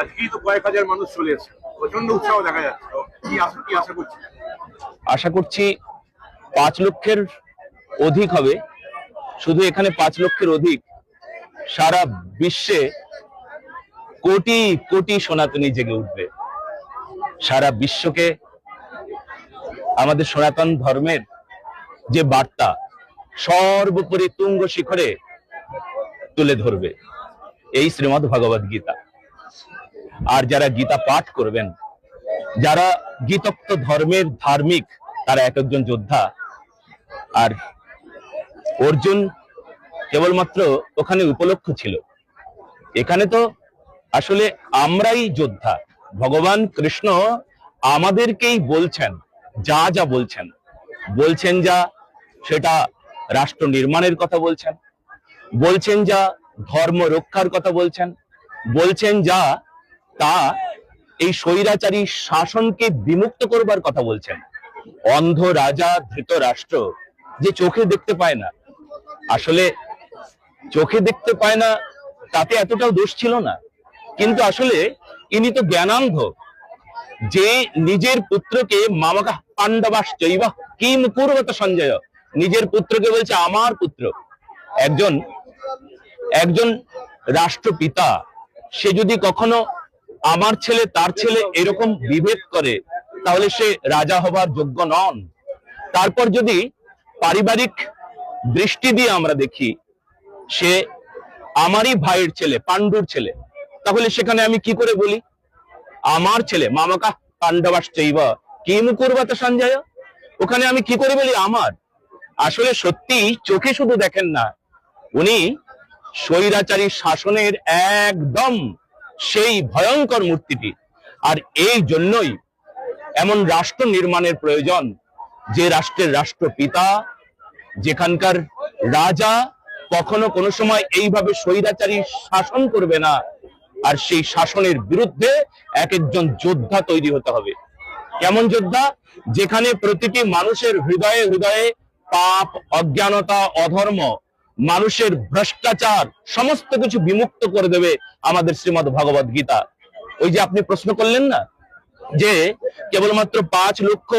আজকেই তো কয়েক হাজার মানুষ চলে এসেছে। প্রচণ্ড উৎসাহ দেখা যাচ্ছে। কি আশা কি আশা করছি আশা করছি পাঁচ লক্ষের অধিক হবে। শুধু এখানে পাঁচ লক্ষের অধিক, সারা বিশ্বে কোটি কোটি সনাতনী জেগে উঠবে। সারা বিশ্বকে আমাদের সনাতন ধর্মের যে বার্তা, সর্বোপরি তুঙ্গ শিখরে তুলে ধরবে। এই শ্রীমদ ভগবদ গীতা। আর যারা গীতা পাঠ করবেন, যারা গীতক্ত ধর্মের ধার্মিক, তারা এক একজন যোদ্ধা। আর অর্জুন কেবলমাত্র ওখানে উপলক্ষ ছিল। এখানে তো আসলে আমরাই যোদ্ধা। ভগবান কৃষ্ণ আমাদেরকেই বলছেন, যা যা বলছেন। বলছেন যা সেটা রাষ্ট্র নির্মাণের কথা বলছেন। বলছেন যা ধর্ম রক্ষার কথা বলছেন। বলছেন যা তা এই স্বৈরাচারী শাসনকে বিমুক্ত করবার কথা বলছেন। অন্ধ রাজা, ধৃত রাষ্ট্র যে চোখে দেখতে পায় না। আসলে চোখে দেখতে পায় না, তাতে এতটাও দোষ ছিল না। কিন্তু আসলে ইনি তো জ্ঞানান্ধ। যে নিজের পুত্রকে মামাকা পাণ্ডবাস চৈবা কিম পূর্বত সঞ্জয়? নিজের পুত্রকে বলছে আমার পুত্র। একজন একজন রাষ্ট্রপিতা, সে যদি কখনো আমার ছেলে তার ছেলে এরকম বিভেদ করে তাহলে সে রাজা হবার যোগ্য নন। তারপর যদি পারিবারিক দৃষ্টি দিয়ে আমরা দেখি সে আমারই ভাইয়ের ছেলে পাণ্ডুর ছেলে তাহলে সেখানে আমি কি করে বলি? আমার ছেলে মামাকা পাণ্ডবাস চৈব কি মুকুরবাতা সঞ্জয়? ওখানে আমি কি করে বলি? আমার। আসলে সত্যি চোখে শুধু দেখেন না উনি স্বৈরাচারী শাসনের একদম সেই ভয়ঙ্কর মূর্তিটি। আর এই জন্যই এমন রাষ্ট্র নির্মাণের প্রয়োজন, যে রাষ্ট্রের রাষ্ট্রপিতা, যেখানকার রাজা কখনো কোনো সময় এইভাবে স্বৈরাচারী শাসন করবে না। আর সেই শাসনের বিরুদ্ধে এক একজন যোদ্ধা তৈরি হতে হবে। কেমন যোদ্ধা? যেখানে প্রতিটি মানুষের হৃদয়ে হৃদয়ে পাপ, অজ্ঞানতা, অধর্ম মানুষের ভ্রষ্টাচার সমস্ত কিছু বিমুক্ত করে দেবে আমাদের শ্রীমদ ভগবত গীতা। ওই যে আপনি প্রশ্ন করলেন না? যে কেবলমাত্র পাঁচ লক্ষ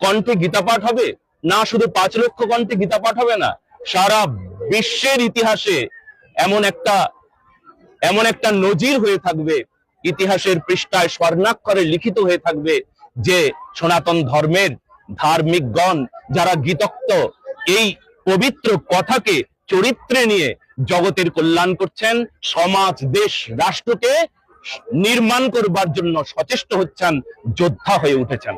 কণ্ঠে গীতা পাঠ হবে? না, শুধু পাঁচ লক্ষ কণ্ঠে গীতা পাঠ হবে না, সারা বিশ্বের ইতিহাসে এমন একটা এমন একটা নজির হয়ে থাকবে, ইতিহাসের পৃষ্ঠায় স্বর্ণাক্ষরে লিখিত হয়ে থাকবে যে সনাতন ধর্মের ধার্মিকগণ যারা গীতক্ত, এই পবিত্র কথাকে চরিত্রে নিয়ে জগতের কল্যাণ করছেন, সমাজ, দেশ, রাষ্ট্রকে নির্মাণ করবার জন্য সচেষ্ট হচ্ছেন, যোদ্ধা হয়ে উঠেছেন।